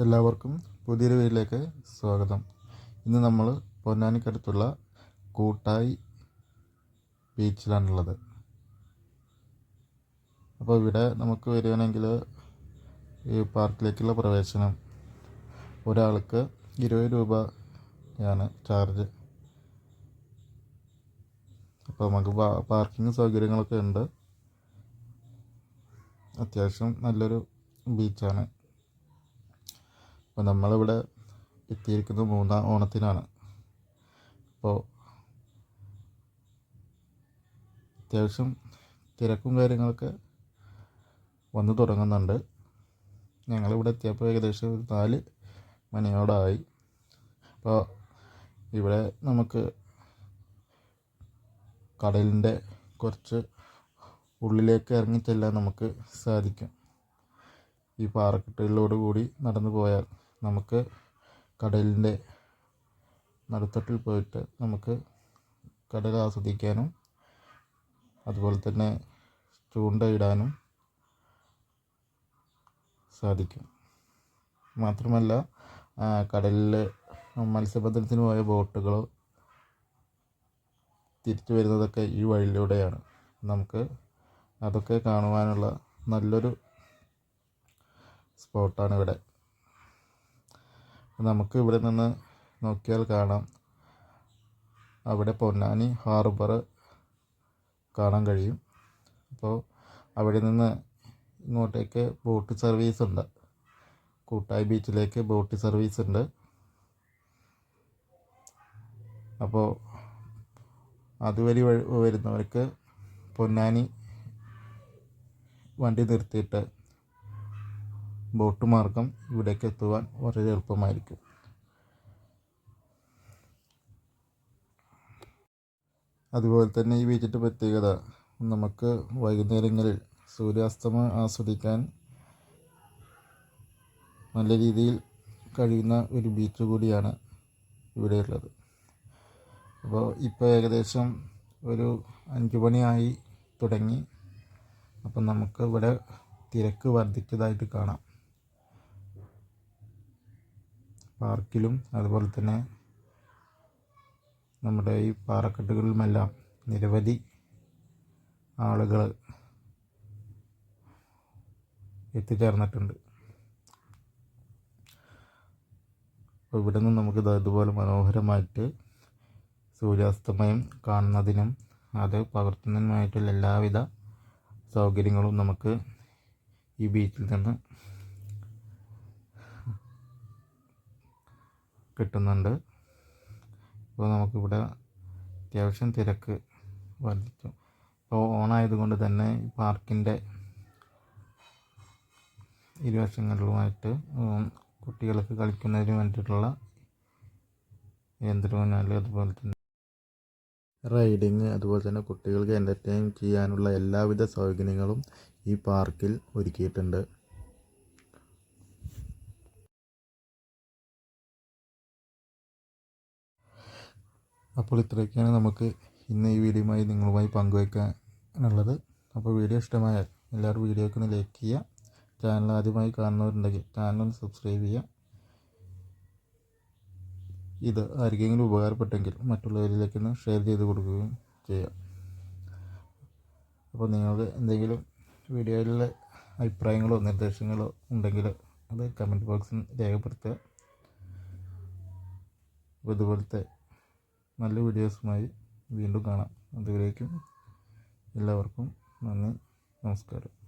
എല്ലാവർക്കും പുതിയൊരു വീട്ടിലേക്ക് സ്വാഗതം. ഇന്ന് നമ്മൾ പൊന്നാനിക്കടുത്തുള്ള കൂട്ടായി ബീച്ചിലാണുള്ളത്. അപ്പോൾ ഇവിടെ നമുക്ക് വരികയാണെങ്കിൽ ഈ പാർക്കിലേക്കുള്ള പ്രവേശനം ഒരാൾക്ക് ഇരുപത് രൂപയാണ് ചാർജ്. അപ്പോൾ നമുക്ക് പാർക്കിംഗ് സൗകര്യങ്ങളൊക്കെ ഉണ്ട്. അത്യാവശ്യം നല്ലൊരു ബീച്ചാണ്. അപ്പോൾ നമ്മളിവിടെ എത്തിയിരിക്കുന്നത് മൂന്നാം ഓണത്തിനാണ്. അപ്പോൾ അത്യാവശ്യം തിരക്കും കാര്യങ്ങളൊക്കെ വന്നു തുടങ്ങുന്നുണ്ട്. ഞങ്ങളിവിടെ എത്തിയപ്പോൾ ഏകദേശം ഒരു നാല് മണിയോടായി. അപ്പോൾ ഇവിടെ നമുക്ക് കടലിന്റെ കുറച്ച് ഉള്ളിലേക്ക് ഇറങ്ങിച്ചെല്ലാൻ നമുക്ക് സാധിക്കും. ഈ പാറക്കെട്ടുകളിലൂടെ കൂടി നടന്നു പോയാൽ നമുക്ക് കടലിന്റെ നടുത്തട്ടിൽ പോയിട്ട് നമുക്ക് കടൽ ആസ്വദിക്കാനും അതുപോലെ തന്നെ ചൂണ്ടയിടാനും സാധിക്കും. മാത്രമല്ല കടലിൽ മത്സ്യബന്ധനത്തിന് പോയ ബോട്ടുകൾ തിരിച്ചു വരുന്നതൊക്കെ ഈ വഴിയിലൂടെയാണ്. നമുക്ക് അതൊക്കെ കാണുവാനുള്ള നല്ലൊരു സ്പോട്ടാണ് ഇവിടെ. നമുക്ക് ഇവിടെ നിന്ന് നോക്കിയാൽ കാണാം. അവിടെ പൊന്നാനി ഹാർബർ കാണാൻ കഴിയും. അപ്പോൾ അവിടെ നിന്ന് ഇങ്ങോട്ടേക്ക് ബോട്ട് സർവീസ് ഉണ്ട്. കൂട്ടായി ബീച്ചിലേക്ക് ബോട്ട് സർവീസ് ഉണ്ട്. അപ്പോൾ അതുവരി വരുന്നവർക്ക് പൊന്നാനി വണ്ടി നിർത്തിയിട്ട് ബോട്ട് മാർഗം ഇവിടേക്ക് എത്തുവാൻ വളരെ എളുപ്പമായിരിക്കും. അതുപോലെ തന്നെ ഈ ബീച്ചിന്റെ പ്രത്യേകത നമുക്ക് വൈകുന്നേരങ്ങളിൽ സൂര്യാസ്തമ ആസ്വദിക്കാൻ നല്ല രീതിയിൽ കഴിയുന്ന ഒരു ബീച്ച് കൂടിയാണ് ഇവിടെയുള്ളത്. അപ്പോൾ ഇപ്പോൾ ഏകദേശം ഒരു അഞ്ച് മണിയായി തുടങ്ങി. അപ്പം നമുക്ക് ഇവിടെ തിരക്ക് വർദ്ധിച്ചതായിട്ട് കാണാം. പാർക്കിലും അതുപോലെ തന്നെ നമ്മുടെ ഈ പാറക്കെട്ടുകളിലുമെല്ലാം നിരവധി ആളുകൾ എത്തിച്ചേർന്നിട്ടുണ്ട്. അപ്പോൾ ഇവിടെ നിന്ന് നമുക്ക് ഇതുപോലെ മനോഹരമായിട്ട് സൂര്യാസ്തമയം കാണുന്നതിനും അത് പകർത്തുന്നതിനുമായിട്ടുള്ള എല്ലാവിധ സൗകര്യങ്ങളും നമുക്ക് ഈ ബീച്ചിൽ നിന്ന് കിട്ടുന്നുണ്ട്. അപ്പോൾ നമുക്കിവിടെ അത്യാവശ്യം തിരക്ക് വർദ്ധിച്ചു. ഇപ്പോൾ ഓണായതുകൊണ്ട് തന്നെ പാർക്കിന്റെ ഇരുവശങ്ങളിലുമായിട്ട് കുട്ടികൾക്ക് കളിക്കുന്നതിന് വേണ്ടിയിട്ടുള്ള യന്ത്രമൂന്നാൽ അതുപോലെ തന്നെ റൈഡിങ് അതുപോലെ തന്നെ കുട്ടികൾക്ക് എന്റർടൈൻ ചെയ്യാനുള്ള എല്ലാവിധ സൗകര്യങ്ങളും ഈ പാർക്കിൽ ഒരുക്കിയിട്ടുണ്ട്. അപ്പോൾ ഇത്രയൊക്കെയാണ് നമുക്ക് ഇന്ന് ഈ വീഡിയോയുമായി നിങ്ങളുമായി പങ്കുവയ്ക്കാനുള്ളത് അപ്പോൾ വീഡിയോ ഇഷ്ടമായാൽ എല്ലാവരും വീഡിയോക്ക് ഒന്ന് ലൈക്ക് ചെയ്യുക. ചാനൽ ആദ്യമായി കാണുന്നവരുണ്ടെങ്കിൽ ചാനൽ ഒന്ന് സബ്സ്ക്രൈബ് ചെയ്യുക. ഇത് ആർക്കെങ്കിലും ഉപകാരപ്പെട്ടെങ്കിൽ മറ്റുള്ളവരിലേക്ക് ഒന്ന് ഷെയർ ചെയ്ത് കൊടുക്കുകയും ചെയ്യാം അപ്പോൾ നിങ്ങൾക്ക് എന്തെങ്കിലും വീഡിയോയിലെ അഭിപ്രായങ്ങളോ നിർദ്ദേശങ്ങളോ ഉണ്ടെങ്കിൽ അത് കമന്റ് ബോക്സിൽ രേഖപ്പെടുത്തുക. ഇതുപോലത്തെ നല്ല വീഡിയോസുമായി വീണ്ടും കാണാം. അതുവരേക്കും എല്ലാവർക്കും നന്ദി നമസ്കാരം.